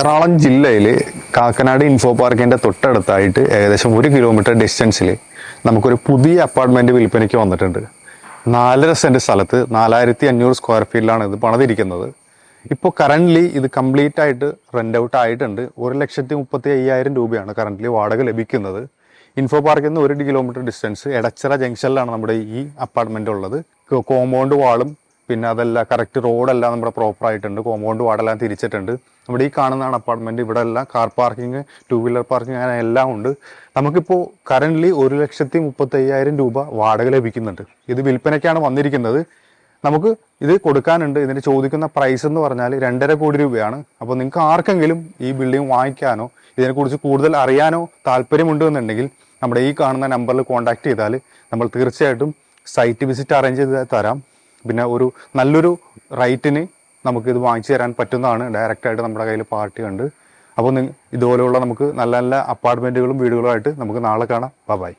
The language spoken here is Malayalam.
എറണാകുളം ജില്ലയിൽ കാക്കനാട് ഇൻഫോ പാർക്കിന്റെ തൊട്ടടുത്തായിട്ട് ഏകദേശം ഒരു കിലോമീറ്റർ ഡിസ്റ്റൻസിൽ നമുക്കൊരു പുതിയ അപ്പാർട്ട്മെന്റ് വിൽപ്പനയ്ക്ക് വന്നിട്ടുണ്ട്. നാലര സെന്റ് സ്ഥലത്ത് നാലായിരത്തി അഞ്ഞൂറ് സ്ക്വയർ ഫീറ്റിലാണ് ഇത് പണിതിരിക്കുന്നത്. ഇപ്പോൾ കറന്റ്ലി ഇത് കംപ്ലീറ്റ് ആയിട്ട് റെന്റ് ഔട്ട് ആയിട്ടുണ്ട്. ഒരു ലക്ഷത്തി മുപ്പത്തി അയ്യായിരം രൂപയാണ് കറന്റ്ലി വാടക ലഭിക്കുന്നത്. ഇൻഫോ പാർക്കിൽ നിന്ന് ഒരു കിലോമീറ്റർ ഡിസ്റ്റൻസ് എടച്ചിറ ജംഗ്ഷനിലാണ് നമ്മുടെ ഈ അപ്പാർട്ട്മെന്റ് ഉള്ളത്. കോമ്പൗണ്ട് വാളും പിന്നെ അതല്ല കറക്റ്റ് റോഡെല്ലാം നമ്മുടെ പ്രോപ്പർ ആയിട്ടുണ്ട്. കോമ്പൗണ്ട് വാടെല്ലാം തിരിച്ചിട്ടുണ്ട്. നമ്മുടെ ഈ കാണുന്നതാണ് അപ്പാർട്ട്മെന്റ് ഇവിടെ എല്ലാം car parking two wheeler parking അങ്ങനെ എല്ലാം ഉണ്ട്. നമുക്കിപ്പോൾ കറന്റ്ലി ഒരു ലക്ഷത്തി മുപ്പത്തി അയ്യായിരം രൂപ വാടക ലഭിക്കുന്നുണ്ട്. ഇത് വിൽപ്പനയ്ക്കാണ് വന്നിരിക്കുന്നത്. നമുക്ക് ഇത് കൊടുക്കാനുണ്ട്. ഇതിന് ചോദിക്കുന്ന പ്രൈസ് എന്ന് പറഞ്ഞാൽ രണ്ടര കോടി രൂപയാണ്. അപ്പോൾ നിങ്ങൾക്ക് ആർക്കെങ്കിലും ഈ ബിൽഡിംഗ് വാങ്ങിക്കാനോ ഇതിനെക്കുറിച്ച് കൂടുതൽ അറിയാനോ താല്പര്യമുണ്ട് എന്നുണ്ടെങ്കിൽ നമ്മുടെ ഈ കാണുന്ന നമ്പറിൽ കോൺടാക്ട് ചെയ്താൽ നമ്മൾ തീർച്ചയായിട്ടും സൈറ്റ് വിസിറ്റ് അറേഞ്ച് ചെയ്ത് തരാം. പിന്നെ ഒരു നല്ലൊരു റൈറ്റിന് നമുക്കിത് വാങ്ങിച്ചു തരാൻ പറ്റുന്നതാണ്. ഡയറക്റ്റായിട്ട് നമ്മുടെ കയ്യിൽ പാർട്ടി ഉണ്ട്. അപ്പോൾ ഇതുപോലെയുള്ള നമുക്ക് നല്ല നല്ല അപ്പാർട്ട്മെന്റുകളും വീടുകളുമായിട്ട് നമുക്ക് നാളെ കാണാം. ബൈ